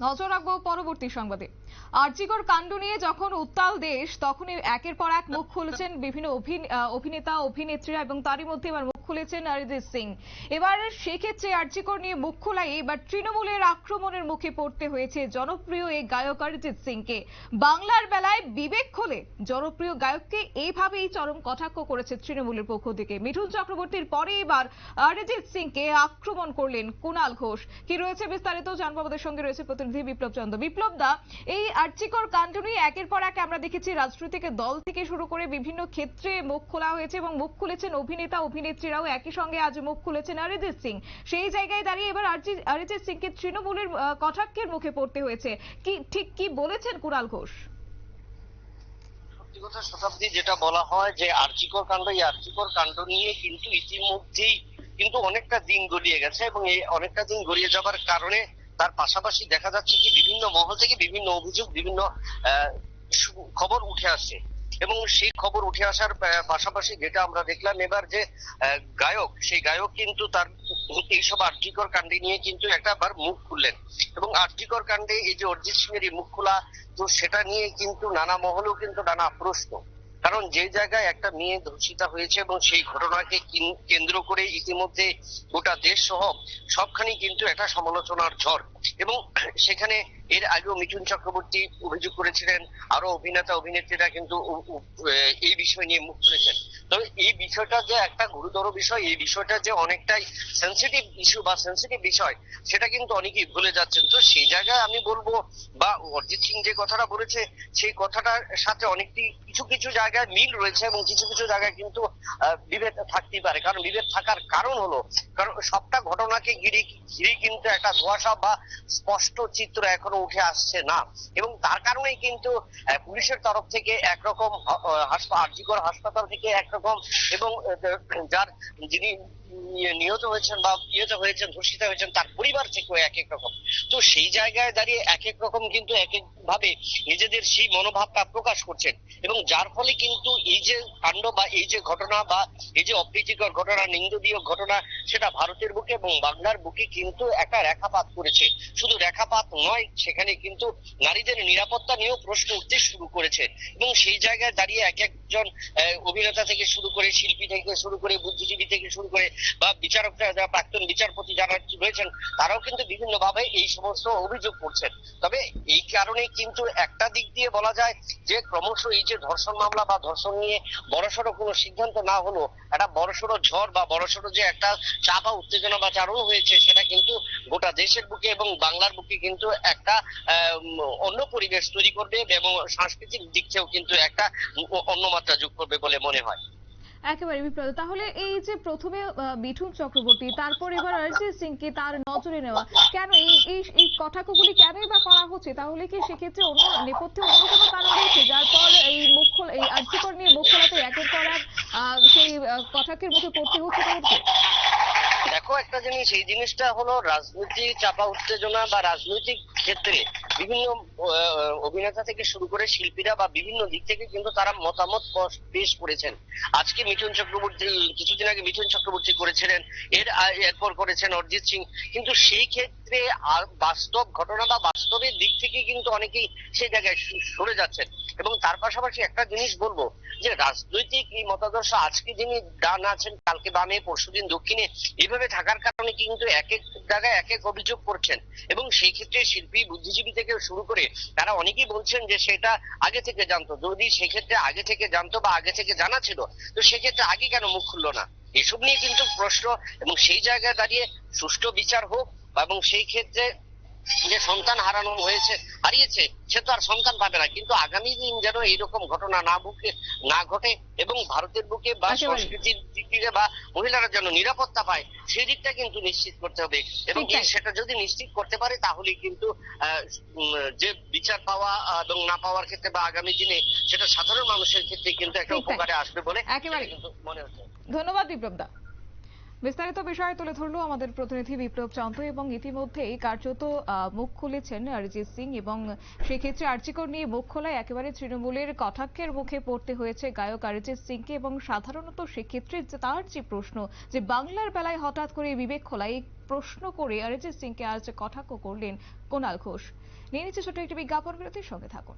নজর রাখব পরবর্তী সংবাদে। আরজিকর কাণ্ড নিয়ে যখন উত্তাল দেশ, তখনই একের পর এক মুখ খুলেছেন বিভিন্ন অভিন- অভিনেতা, অভিনেত্রীরা এবং তারই মধ্যে এবার খুলেছেন অরিজিৎ সিং। এবার সেক্ষেত্রে আরজিকর নিয়ে মুখ খোলাই, এবার তৃণমূলের আক্রমণের মুখে পড়তে হয়েছে জনপ্রিয় এই গায়ক অরিজিৎ সিংকে। বাংলার বেলায় বিবেক খোলে, জনপ্রিয় গায়ককে এইভাবেই চরম কটাক্ষ করেছে তৃণমূলের পক্ষ থেকে। মিঠুন চক্রবর্তীর পরে এবার অরিজিৎ সিংকে আক্রমণ করলেন কুণাল ঘোষ। কি রয়েছে বিস্তারিত জানব আমাদের সঙ্গে রয়েছে প্রতিনিধি বিপ্লব চন্দ্র। বিপ্লব দা, এই আর্চিকর কাণ্ড নিয়ে একের পর এক আমরা দেখেছি রাজনৈতিক দল থেকে শুরু করে বিভিন্ন ক্ষেত্রে মুখ খোলা হয়েছে এবং মুখ খুলেছেন অভিনেতা অভিনেত্রীরাও একই সঙ্গে আজ মুখ খুলেছেন অরিজিৎ সিং। সেই জায়গায় দাঁড়িয়ে এবার অরিজিৎ- সিংকে তৃণমূলের কটাক্ষের মুখে পড়তে হয়েছে। কি, ঠিক কি বলেছেন কুণাল ঘোষ? সত্যি কথা শতাব্দী যেটা বলা হয় যে আর্চিকর কাণ্ড, এই আর্চিকর কাণ্ড নিয়ে কিন্তু ইতিমধ্যেই কিন্তু অনেকটা দিন গড়িয়ে গেছে এবং এই অনেকটা দিন গড়িয়ে যাবার কারণে তার পাশাপাশি দেখা যাচ্ছে কি বিভিন্ন মহল থেকে বিভিন্ন অভিযোগ, বিভিন্ন খবর উঠে আসছে। এবং সেই খবর উঠে আসার পাশাপাশি যেটা আমরা দেখলাম এবার যে গায়ক, সেই গায়ক কিন্তু তার এইসব আর্থিকর কাণ্ডে নিয়ে কিন্তু একটা বার মুখ খুললেন। এবং আর্থিকর কাণ্ডে এই যে অরিজিৎ সিং এর এই মুখ খোলা, তো সেটা নিয়ে কিন্তু নানা মহলেও কিন্তু নানা প্রশ্ন। কারণ যে জায়গায় একটা মেয়ে ধর্ষিতা হয়েছে এবং সেই ঘটনাকে কিন- কেন্দ্র করে ইতিমধ্যে গোটা দেশ সহ সবখানি কিন্তু একটা সমালোচনার ঝড়। এবং সেখানে এর আগেও মিঠুন চক্রবর্তী অভিযোগ করেছিলেন, আরও অভিনেতা, অভিনেত্রীরা কিন্তু এই বিষয় নিয়ে মুখ করেছেন তবে এই বিষয়টা যে একটা গুরুতর বিষয়, এই বিষয়টা যে অনেকটাই সেন্সিটিভ ইস্যু বা সেন্সিটিভ বিষয়, সেটা কিন্তু অনেকেই ভুলে যাচ্ছেন। তো সেই জায়গায় আমি বলব, বা অরিজিৎ সিং যে কথাটা বলেছে, সেই কথাটার সাথে অনেকটি কিছু কিছু জায়গায় মিল রয়েছে এবং কিছু কিছু জায়গায় কিন্তু বিভেদ থাকতেই পারে। কারণ বিভেদ থাকার কারণ হলো, কারণ সবটা ঘটনাকে ঘিরে ঘিরে কিন্তু একটা ধোয়াশা বা স্পষ্ট চিত্র এখনও উঠে আসছে না। এবং তার কারণেই কিন্তু পুলিশের তরফ থেকে একরকম আরজিকর হাসপাতাল থেকে একরকম এবং যার যিনি নিহত হয়েছেন বা ইয়েতে হয়েছেন, ধর্ষিত হয়েছেন, তার পরিবার থেকেও এক এক রকম। তো সেই জায়গায় দাঁড়িয়ে এক এক রকম কিন্তু এক এক ভাবে নিজেদের সেই মনোভাবটা প্রকাশ করছেন। এবং যার ফলে কিন্তু এই যে কাণ্ড বা এই যে ঘটনা বা এই যে অপ্রীতিকর ঘটনা, নিন্দনীয় ঘটনা, সেটা ভারতের বুকে এবং বাংলার বুকে কিন্তু একটা রেখাপাত করেছে। শুধু রেখাপাত নয়, সেখানে কিন্তু নারীদের নিরাপত্তা নিয়েও প্রশ্ন উঠতে শুরু করেছে। এবং সেই জায়গায় দাঁড়িয়ে এক একজন অভিনেতা থেকে শুরু করে, শিল্পী থেকে শুরু করে, বুদ্ধিজীবী থেকে শুরু করে বা বিচারকরা প্রাক্তন বিচারপতি যারা রয়েছেন তারাও কিন্তু বিভিন্ন ভাবে এই সমস্ত অভিযোগ করছেন। তবে এই কারণে কিন্তু একটা দিক দিয়ে বলা যায় যে ক্রমশ এই যে ধর্ষণ মামলা বা ধর্ষণ নিয়ে বড়সড় কোনো সিদ্ধান্ত না হলো, একটা বড়সড় ঝড় বা বড়সড় যে একটা চাপ, উত্তেজনা বা চারণ হয়েছে, সেটা কিন্তু গোটা দেশের বুকে এবং বাংলার বুকে কিন্তু একটা অন্য পরিবেশ তৈরি করবে এবং সাংস্কৃতিক দিক থেকেও কিন্তু একটা অন্য মাত্রা যোগ করবে বলে মনে হয়। একেবারে বিপ্লব তাহলে এই যে প্রথমে মিঠুন চক্রবর্তী, তারপর এবার অরিজিৎ সিংকে তার নজরে নেওয়া, কেন এই এই এই কটাক্ষগুলি কেনই বা করা হচ্ছে? তাহলে কি সেক্ষেত্রে অন্য নেপথ্যে অন্য কোনো কারণ রয়েছে? যার পর এই মুখ খোলা, এই আর্যিকর নিয়ে মুখ খোলাতে একের পর এক সেই কটাক্ষের মুখে পড়তে হচ্ছে দেখো একটা জিনিস, এই জিনিসটা হলো রাজনৈতিক চাপা উত্তেজনা বা রাজনৈতিক ক্ষেত্রে বিভিন্ন অভিনেতা থেকে শুরু করে শিল্পীরা বা বিভিন্ন দিক থেকে কিন্তু তারা মতামত পেশ করেছেন। আজকে মিঠুন চক্রবর্তী, কিছুদিন আগে মিঠুন চক্রবর্তী করেছিলেন, এর এরপর করেছেন অরিজিৎ সিং। কিন্তু সেই ক্ষেত্রে বাস্তব ঘটনা বা বাস্তবের দিক থেকে কিন্তু অনেকেই সেই জায়গায় সরে যাচ্ছেন। এবং তার পাশাপাশি একটা জিনিস বলব, যে রাজনৈতিক এই মতাদর্শ আজকে যিনি ডান আছেন, কালকে বামে, পরশুদিন দক্ষিণে, এভাবে থাকার কারণে কিন্তু এক এক জায়গায় এক এক অভিযোগ করছেন। এবং সেই ক্ষেত্রে শিল্পী, বুদ্ধিজীবী থেকে শুরু করে তারা অনেকেই বলছেন যে সেটা আগে থেকে জানতো। যদি সেক্ষেত্রে আগে থেকে জানতো বা আগে থেকে জানা ছিল, তো সেক্ষেত্রে আগে কেন মুখ খুললো না? এসব নিয়ে কিন্তু প্রশ্ন এবং সেই জায়গায় দাঁড়িয়ে সুষ্ঠু বিচার হোক এবং সেই ক্ষেত্রে যে সন্তান হারানো হয়েছে হারিয়েছে সে তো আর সন্তান পাবে না। কিন্তু আগামী দিন যেন এইরকম ঘটনা না বুকে না ঘটে এবং ভারতের বুকে বা সংস্কৃতির দিক থেকে বা মহিলারা যেন নিরাপত্তা পায় সেই দিকটা কিন্তু নিশ্চিত করতে হবে। এবং সেটা যদি নিশ্চিত করতে পারে তাহলে কিন্তু আহ, যে বিচার পাওয়া এবং না পাওয়ার ক্ষেত্রে বা আগামী দিনে সেটা সাধারণ মানুষের ক্ষেত্রে কিন্তু একটা উপকারে আসবে বলে একেবারে। কিন্তু মনে হচ্ছে। ধন্যবাদ বিপ্লব দা। বিস্তারিত বিষয় তুলে ধরলো আমাদের প্রতিনিধি বিপ্লব চন্দ্র এবং ইতিমধ্যেই কার্যত মুখ খুলেছেন অরিজিৎ সিং এবং সেক্ষেত্রে আর্চিকর নিয়ে মুখ খোলায় একেবারে তৃণমূলের কটাক্ষের মুখে পড়তে হয়েছে গায়ক অরিজিৎ সিংকে এবং সাধারণত সেক্ষেত্রে তার যে প্রশ্ন, যে বাংলার বেলায় হঠাৎ করে বিবেক খোলায় প্রশ্ন করে অরিজিৎ সিংকে আজ কটাক্ষ করলেন কোনাল ঘোষ। নিয়ে নিচ্ছে ছোট্ট একটি বিজ্ঞাপন বিরতির সঙ্গে থাকুন।